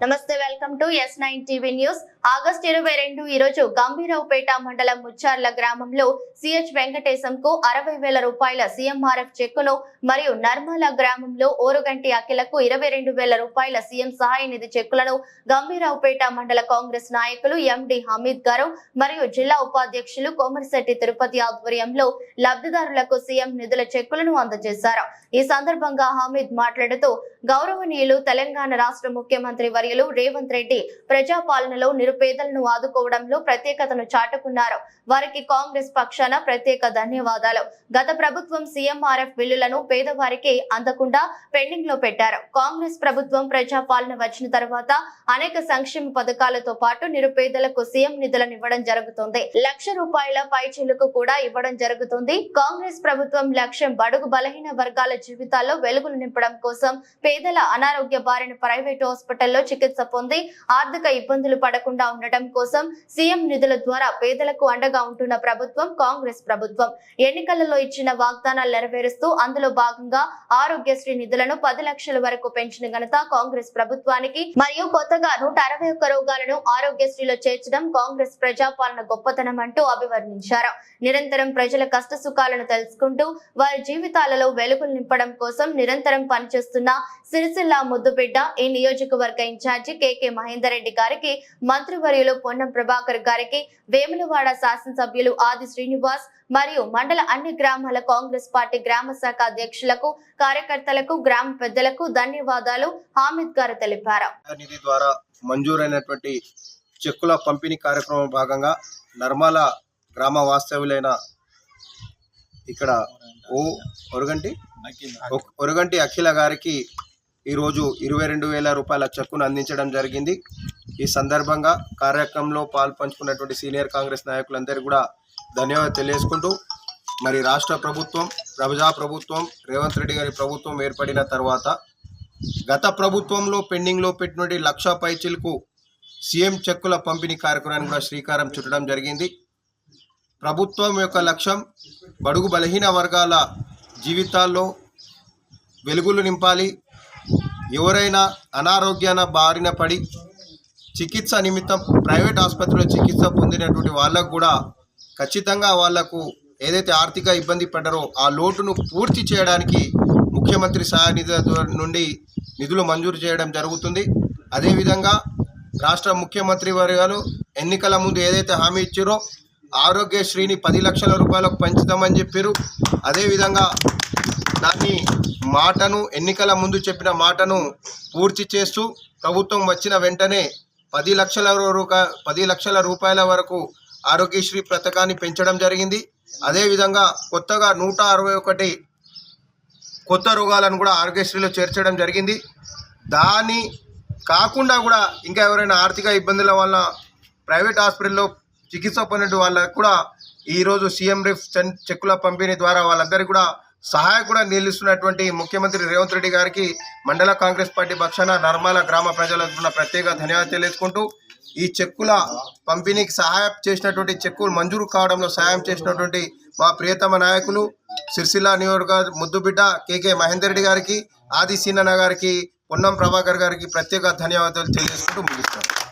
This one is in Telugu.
నమస్తే welcome to S nine TV news. August ఇరవై రెండు ఈ రోజు గంభీరావుపేట మండలం ముచ్చార్ల గ్రామంలో సిహెచ్ వెంకటేశంకు అరవై వేల రూపాయల సీఎంఆర్ఎఫ్ చెక్కును మరియు నర్మల గ్రామంలో ఓరుగంటి అఖిలకు ఇరవై రెండు వేల రూపాయల సీఎం సహాయ నిధి చెక్కులను గంభీరావుపేట మండల కాంగ్రెస్ నాయకులు ఎండి హమీద్ గారు మరియు జిల్లా ఉపాధ్యక్షులు కోమరిశెట్టి తిరుపతి ఆధ్వర్యంలో లబ్ధిదారులకు సీఎం నిధుల చెక్కులను అందజేశారు. ఈ సందర్భంగా హమీద్ మాట్లాడుతూ గౌరవనీయులు తెలంగాణ రాష్ట్ర ముఖ్యమంత్రి వర్యులు రేవంత్ రెడ్డి ప్రజాపాలనలో నిరుపేదలను ఆదుకోవడంలో ప్రత్యేకతను చాటుకున్నారు. వారికి కాంగ్రెస్ పక్షాన ప్రత్యేక ధన్యవాదాలు. గత ప్రభుత్వం సీఎంఆర్ఎఫ్ బిల్లులను పేదవారికి అందకుండా పెండింగ్లో పెట్టారు. కాంగ్రెస్ ప్రభుత్వం ప్రజాపాలన వచ్చిన తర్వాత అనేక సంక్షేమ పథకాలతో పాటు నిరుపేదలకు సీఎం నిధులను ఇవ్వడం జరుగుతుంది. లక్ష రూపాయల పైచీలకు కూడా ఇవ్వడం జరుగుతుంది. కాంగ్రెస్ ప్రభుత్వం లక్ష్యం బడుగు బలహీన వర్గాల జీవితాల్లో వెలుగులు నింపడం కోసం పేదల అనారోగ్య బారిన ప్రైవేట్ హాస్పిటల్లో చికిత్స పొంది ఆర్థిక ఇబ్బందులు పడకుండా ఉండటం కోసం సీఎం నిధుల ద్వారా పేదలకు అండగా ఉంటున్న ప్రభుత్వం కాంగ్రెస్ ప్రభుత్వం. ఎన్నికలలో ఇచ్చిన వాగ్దానాలు నెరవేరుస్తూ అందులో భాగంగా ఆరోగ్యశ్రీ నిధులను పది లక్షల వరకు పెంచిన ఘనత కాంగ్రెస్ ప్రభుత్వానికి. మరియు కొత్తగా నూట అరవై ఒక్క రోగాలను ఆరోగ్యశ్రీలో చేర్చడం కాంగ్రెస్ ప్రజాపాలన గొప్పతనం అంటూ అభివర్ణించారు. నిరంతరం ప్రజల కష్ట సుఖాలను తెలుసుకుంటూ వారి జీవితాలలో వెలుగులు నింపడం కోసం నిరంతరం పనిచేస్తున్న సిరిసిల్ల ముద్దుబిడ్డ ఈ నియోజకవర్గ ఇన్ఛార్జి కెకే మహేందర్ రెడ్డి గారికి మంత్రివర్యులు పొన్నం ప్రభాకర్ గారికి వేములవాడ శాసనసభ్యులు ఆది శ్రీనివాస్ మరియు మండల అన్ని గ్రామాల కాంగ్రెస్ పార్టీ గ్రామ శాఖ అధ్యక్షులకు కార్యకర్తలకు గ్రామ పెద్దలకు ధన్యవాదాలు. హామిద్ గారు తెలిపారు. నిధి ద్వారా మంజూరైనటువంటి చెక్కుల పంపిణీ కార్యక్రమం భాగంగా నర్మల గ్రామ వాస్తవ్యులైన ఇక్కడ ఓ ఒరగంటి ఒరగంటి అఖిల గారికి ఈరోజు ఇరవై రెండు వేల రూపాయల చెక్కును అందించడం జరిగింది. ఈ సందర్భంగా కార్యక్రమంలో పాల్పంచుకున్నటువంటి సీనియర్ కాంగ్రెస్ నాయకులందరికీ కూడా ధన్యవాదాలు తెలియజేసుకుంటూ మరి రాష్ట్ర ప్రభుత్వం ప్రజా ప్రభుత్వం రేవంత్ రెడ్డి గారి ప్రభుత్వం ఏర్పడిన తర్వాత గత ప్రభుత్వంలో పెండింగ్లో పెట్టినటువంటి లక్ష పైచిలకు సీఎం చెక్కుల పంపిణీ కార్యక్రమాన్ని కూడా శ్రీకారం చుట్టడం జరిగింది. ప్రభుత్వం యొక్క లక్ష్యం బడుగు బలహీన వర్గాల జీవితాల్లో వెలుగులు నింపాలి ఎవరైనా అనారోగ్యాన బారిన పడి చికిత్స నిమిత్తం ప్రైవేట్ ఆసుపత్రిలో చికిత్స పొందినటువంటి వాళ్ళకు కూడా ఖచ్చితంగా వాళ్ళకు ఏదైతే ఆర్థిక ఇబ్బంది పడ్డారో ఆ లోటును పూర్తి చేయడానికి ముఖ్యమంత్రి సహాయ నిధి నుండి నిధులు మంజూరు చేయడం జరుగుతుంది. అదేవిధంగా రాష్ట్ర ముఖ్యమంత్రి వర్గాలు ఎన్నికల ముందు ఏదైతే హామీ ఇచ్చారో ఆరోగ్యశ్రీని పది లక్షల రూపాయలకు పెంచుతామని చెప్పారు. అదేవిధంగా దాన్ని మాటను ఎన్నికల ముందు చెప్పిన మాటను పూర్తి చేస్తూ ప్రభుత్వం వచ్చిన వెంటనే పది లక్షల రూపా పది లక్షల రూపాయల వరకు ఆరోగ్యశ్రీ పథకాన్ని పెంచడం జరిగింది. అదేవిధంగా కొత్తగా నూట అరవై ఒకటి కొత్త రోగాలను కూడా ఆరోగ్యశ్రీలో చేర్చడం జరిగింది. దాని కాకుండా కూడా ఇంకా ఎవరైనా ఆర్థిక ఇబ్బందుల వల్ల ప్రైవేట్ హాస్పిటల్లో చికిత్స పొందిన వాళ్ళకు కూడా ఈరోజు సీఎం రిఫ్ చెక్కుల పంపిణీ ద్వారా వాళ్ళందరికీ కూడా సహాయం కూడా నిలుస్తున్నటువంటి ముఖ్యమంత్రి రేవంత్ రెడ్డి గారికి మండల కాంగ్రెస్ పార్టీ పక్షాన నర్మాల గ్రామ ప్రజలకు ప్రత్యేక ధన్యవాదాలు తెలియజేసుకుంటూ ఈ చెక్కుల పంపిణీకి సహాయం చేసినటువంటి చెక్కులు మంజూరు కావడంలో సహాయం చేసినటువంటి మా ప్రియతమ నాయకులు సిరిసిల్ల నియోజక ముద్దుబిడ్డ కేకే మహేందర్ రెడ్డి గారికి ఆది సీనన్న గారికి పొన్నం ప్రభాకర్ గారికి ప్రత్యేక ధన్యవాదాలు తెలియజేసుకుంటూ ముగిస్తాను.